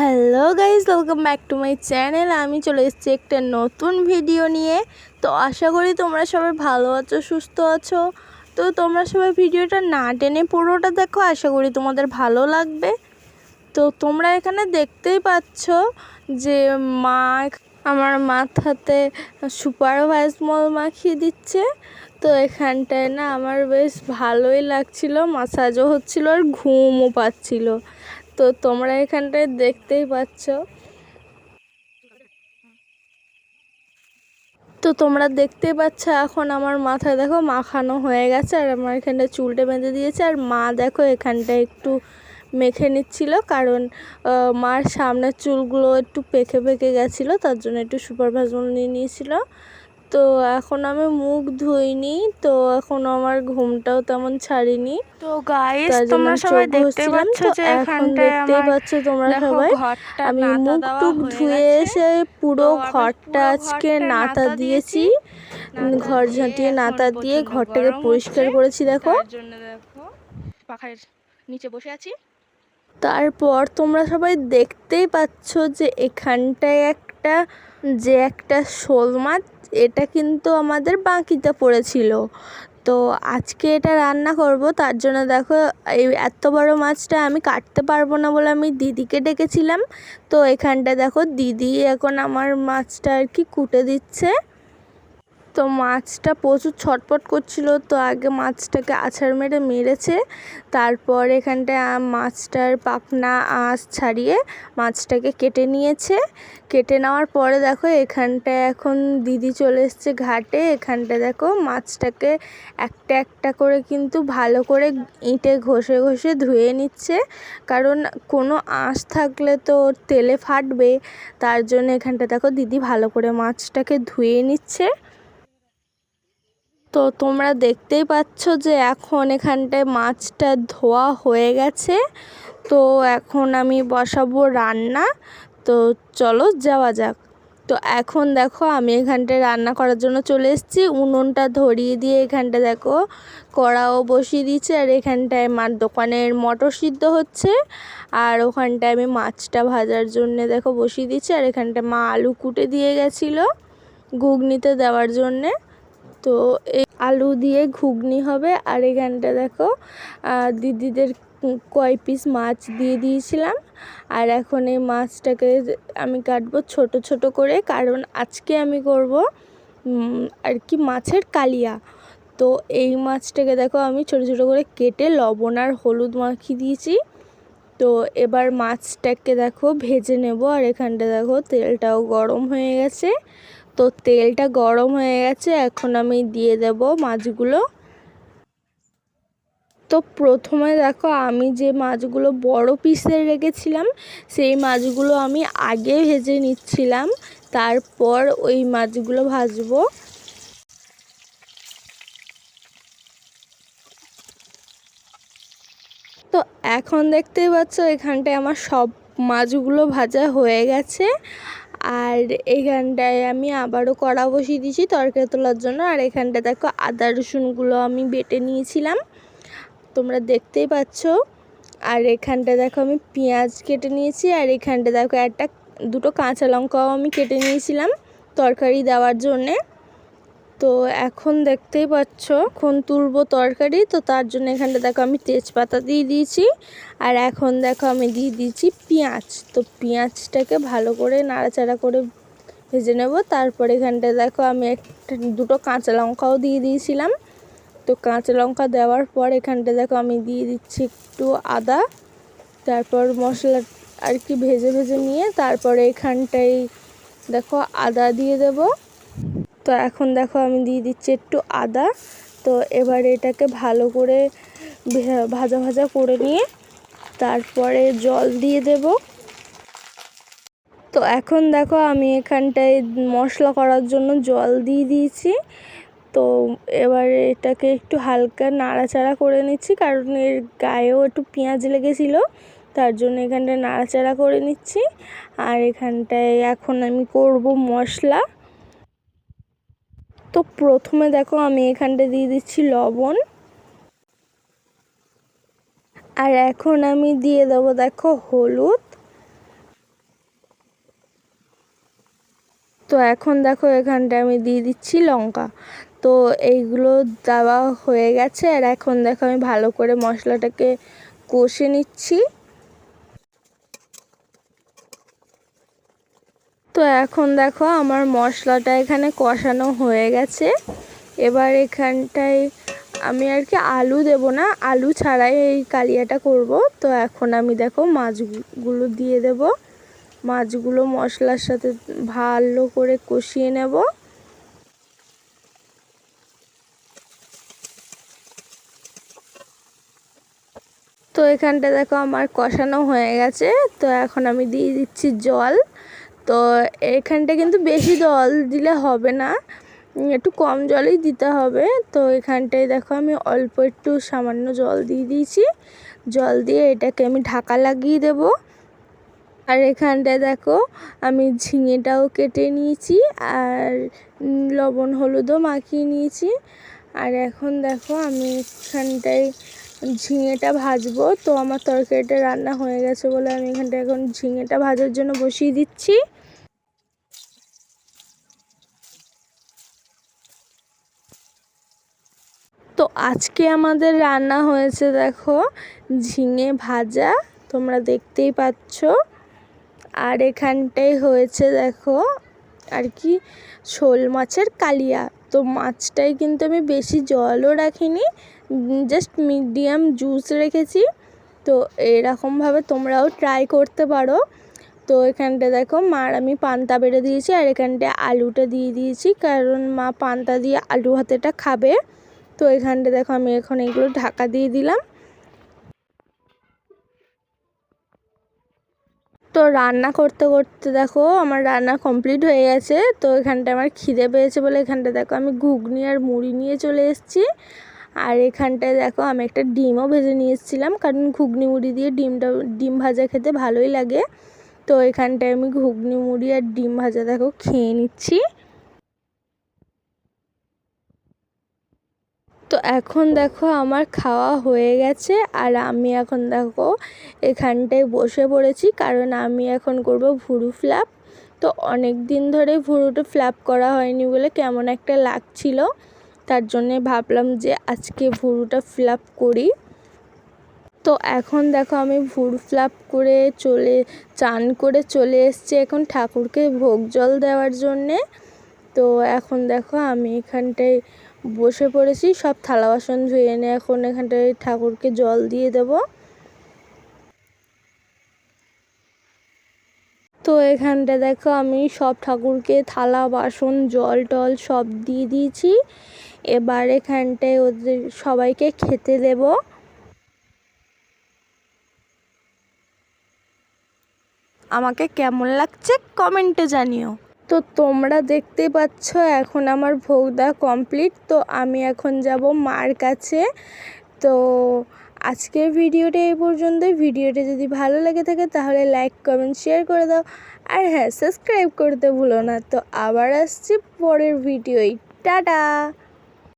Hello guys welcome back to my channel আমি চলে এসেছি একটা নতুন ভিডিও নিয়ে। তো আশা করি তোমরা সবাই ভালো আছো, সুস্থ আছো। তো তোমরা সবাই ভিডিওটা না টেনে পুরোটা দেখো, আশা করি তোমাদের ভালো লাগবে। তো তোমরা এখানে দেখতেই পাচ্ছ যে মা আমার মাথাতে সুপার মল মাখিয়ে দিচ্ছে। তো এখানটায় না আমার বেশ ভালোই লাগছিল মাসাজও হচ্ছিল আর ঘুমও পাচ্ছিল। তো তোমরা এখানটায় দেখতেই পাচ্ছ। তো তোমরা দেখতেই পাচ্ছ এখন আমার মাথায় দেখো মাখানো হয়ে গেছে আর আমার এখানটায় চুলটা বেঁধে দিয়েছে আর মা দেখো এখানটায় একটু মেখে নিচ্ছিল কারণ মার সামনের চুলগুলো একটু পেকে পেকে গেছিল, তার জন্য একটু সুপার ভাজমল নিয়ে নিয়েছিল। তো এখন আমি মুখ ধুইনি তো এখন আমার ঘুমটাও তেমন ছাড়িনি। তো গাইস তোমরা সবাই দেখতে পাচ্ছ যে এখানটায় দেখতেই পাচ্ছ তোমরা সবাই। আমি মুখ টুক ধুয়ে এসে পুরো ঘরটা আজকে নাতা দিয়েছি। ঘর ঝাঁটিয়ে নাতা দিয়ে ঘরটাকে পরিষ্কার করেছি দেখো। পাখার নিচে বসে আছি। তারপর তোমরা সবাই দেখতেই পাচ্ছ যে এখানটায় একটা যে একটা শোল মাছ এটা কিন্তু আমাদের বাঁকিতে পড়েছিল। তো আজকে এটা রান্না করব, তার জন্য দেখো এই এত বড় মাছটা আমি কাটতে পারব না বলে আমি দিদিকে ডেকেছিলাম। তো এখানটা দেখো দিদি এখন আমার মাছটা আর কি কুটে দিচ্ছে। তো মাছটা প্রচুর ছটপট করছিল, তো আগে মাছটাকে আছাড় মেরে মেরেছে। তারপর এখানটায় মাছটার পাখনা, আঁশ ছাড়িয়ে মাছটাকে কেটে নিয়েছে। কেটে নেওয়ার পরে দেখো এখানটায় এখন দিদি চলে এসছে ঘাটে। এখানটা দেখো মাছটাকে একটা একটা করে কিন্তু ভালো করে ইঁটে ঘষে ঘষে ধুয়ে নিচ্ছে। কারণ কোনো আঁশ থাকলে তো তেলে ফাটবে। তার জন্য এখানটা দেখো দিদি ভালো করে মাছটাকে ধুয়ে নিচ্ছে। তো তোমরা দেখতেই পাচ্ছ যে এখন এখানটায় মাছটা ধোয়া হয়ে গেছে। তো এখন আমি বসাবো রান্না। তো চলো যাওয়া যাক। তো এখন দেখো আমি এখানটায় রান্না করার জন্য চলে এসেছি। উনুনটা ধরিয়ে দিয়ে এখানটা দেখো কড়াও বসিয়ে দিয়েছি। আর এখানটায় মার দোকানের মটর সিদ্ধ হচ্ছে। আর ওখানটায় আমি মাছটা ভাজার জন্য দেখো বসিয়ে দিচ্ছি আর এখানটায় মা আলু কুটে দিয়ে গেছিল ঘুগনিতে দেওয়ার জন্যে। তো আলু দিয়ে ঘুগনি হবে। আর এখানটা দেখো দিদিদের কয় পিস মাছ দিয়ে দিয়েছিলাম। আর এখন এই মাছটাকে আমি কাটবো ছোট ছোট করে, কারণ আজকে আমি করব আর কি মাছের কালিয়া। তো এই মাছটাকে দেখো আমি ছোট ছোট করে কেটে লবণ আর হলুদ মাখিয়ে দিয়েছি। তো এবার মাছটাকে দেখো ভেজে নেব। আর এখানটা দেখো তেলটাও গরম হয়ে গেছে। তো তেলটা গরম হয়ে গেছে, এখন আমি দিয়ে দেব মাছগুলো। তো প্রথমে দেখো, আমি যে মাছগুলো বড় পিসে রেখেছিলাম, সেই মাছগুলো আমি আগে ভেজে নিচ্ছিলাম, তারপর ওই মাছগুলো ভাজবো। তো এখন দেখতেই পাচ্ছ, এখানটায় আমার সব মাছগুলো ভাজা হয়ে গেছে। আর এখানটায় আমি আবারও কড়া বসিয়ে দিয়েছি তরকারি তোলার জন্য। আর এখানটা দেখো আদা রসুনগুলো আমি বেটে নিয়েছিলাম। তোমরা দেখতেই পাচ্ছ। আর এখানটা দেখো আমি পেঁয়াজ কেটে নিয়েছি। আর এখানটা দেখো একটা দুটো কাঁচা লঙ্কাও আমি কেটে নিয়েছিলাম তরকারি দেওয়ার জন্যে। তো এখন দেখতেই পাচ্ছ, এখন তুলবো তরকারি। তো তার জন্য এখানটা দেখো আমি তেজপাতা দিয়ে দিয়েছি। আর এখন দেখো আমি দিয়ে দিয়েছি পেঁয়াজ। তো পেঁয়াজটাকে ভালো করে নাড়াচাড়া করে ভেজে নেব। তারপর এখানটা দেখো আমি একটা, দুটো কাঁচা লঙ্কাও দিয়ে দিয়েছিলাম। তো কাঁচা লঙ্কা দেওয়ার পর এখানটা দেখো আমি দিয়ে দিচ্ছি একটু আদা। তারপর মশলা আর কি ভেজে ভেজে নিয়ে তারপরে এখানটাই দেখো আদা দিয়ে দেবো। তো এখন দেখো আমি দিয়ে দিচ্ছি একটু আদা। তো এবার এটাকে ভালো করে ভাজা ভাজা করে নিয়ে তারপরে জল দিয়ে দেব। তো এখন দেখো আমি এখানটায় মশলা করার জন্য জল দিয়ে দিয়েছি। তো এবার এটাকে একটু হালকা নাড়াচাড়া করে নিচ্ছি, কারণ এর গায়েও একটু পেঁয়াজ লেগেছিলো, তার জন্য এখানটায় নাড়াচাড়া করে নিচ্ছি। আর এখানটায় এখন আমি করব মশলা। তো প্রথমে দেখো আমি এখানটা দিয়ে দিচ্ছি লবণ। আর এখন আমি দিয়ে দেবো দেখো হলুদ। তো এখন দেখো এখানটা আমি দিয়ে দিচ্ছি লঙ্কা। তো এইগুলো দেওয়া হয়ে গেছে আর এখন দেখো আমি ভালো করে মশলাটাকে কষে নিচ্ছি। তো এখন দেখো আমার মশলাটা এখানে কষানো হয়ে গেছে। এবার এখানটায় আমি আর কি আলু দেব না, আলু ছাড়াই এই কালিয়াটা করব। তো এখন আমি দেখো মাছগুলো দিয়ে দেব। মাছগুলো মশলার সাথে ভালো করে কষিয়ে নেব। তো এখানটা দেখো আমার কষানো হয়ে গেছে। তো এখন আমি দিয়ে দিচ্ছি জল। তো এখানটা কিন্তু বেশি জল দিলে হবে না একটু কম জলই দিতে হবে। তো এখানটায় দেখো আমি অল্প একটু সামান্য জল দিয়ে দিয়েছি। জল দিয়ে এটাকে আমি ঢাকা লাগিয়ে দেব। আর এখানটায় দেখো আমি ঝিঙেটাও কেটে নিয়েছি আর লবণ হলুদও মাখিয়ে নিয়েছি। আর এখন দেখো আমি এখানটায় ঝিঙেটা ভাজবো। তো আমার তরকারিটা রান্না হয়ে গেছে বলে আমি এখানটা এখন ঝিঙেটা ভাজার জন্য বসিয়ে দিচ্ছি। তো আজকে আমাদের রান্না হয়েছে দেখো ঝিঙে ভাজা, তোমরা দেখতেই পাচ্ছ। আর এখানটাই হয়েছে দেখো আর কি শোল মাছের কালিয়া। তো মাছটাই কিন্তু আমি বেশি জলও রাখিনি জাস্ট মিডিয়াম জুস রেখেছি। তো এরকমভাবে তোমরাও ট্রাই করতে পারো। তো এখানটা দেখো মার আমি পান্তা বেড়ে দিয়েছি আর এখানটায় আলুটা দিয়ে দিয়েছি, কারণ মা পান্তা দিয়ে আলু হাতেটা খাবে। তো এখানটা দেখো আমি এখন এগুলো ঢাকা দিয়ে দিলাম। তো রান্না করতে করতে দেখো আমার রান্না কমপ্লিট হয়ে গেছে। তো এখানটা আমার খিদে পেয়েছে বলে এখানটা দেখো আমি ঘুগনি আর মুড়ি নিয়ে চলে এসেছি। আর এখানটায় দেখো আমি একটা ডিমও ভেজে নিয়ে এসেছিলাম, কারণ ঘুগনি মুড়ি দিয়ে ডিমটা, ডিম ভাজা খেতে ভালোই লাগে। তো এখানটায় আমি ঘুগনি, মুড়ি আর ডিম ভাজা দেখো খেয়ে নিচ্ছি। তো এখন দেখো আমার খাওয়া হয়ে গেছে আর আমি এখন দেখো এখানটায় বসে পড়েছি কারণ আমি এখন করব ভুরু ফ্ল্যাপ তো অনেক দিন ধরে ভুরুটা ফ্ল্যাপ করা হয়নি বলে কেমন একটা লাগছিল। তার জন্যে ভাবলাম যে আজকে ভুরুটা ফ্ল্যাপ করি। তো এখন দেখো আমি ভুরু ফ্ল্যাপ করে চলে, চান করে চলে এসছি এখন ঠাকুরকে ভোগ জল দেওয়ার জন্যে। তো এখন দেখো আমি এখানটায় বসে পড়েছি, সব থালা বাসন ধুয়ে এনে এখন এখানটায় ঠাকুরকে জল দিয়ে দেব। তো এখানটা দেখো, আমি সব ঠাকুরকে থালা বাসন, জল টল সব দিয়ে দিয়েছি। এবার এখানটায় ওদের সবাইকে খেতে দেব। আমাকে কেমন লাগছে কমেন্টে জানিও। তো তোমরা দেখতে পাচ্ছ, এখন আমার ভোগদা কমপ্লিট তো আমি এখন যাব মার কাছে। তো আজকের ভিডিওটা এই পর্যন্ত ভিডিওটা যদি ভালো লেগে থাকে তাহলে লাইক কমেন্ট শেয়ার করে দাও। আর হ্যাঁ সাবস্ক্রাইব করতে ভুলো না। তো আবার আসছি পরের ভিডিওই টাটা!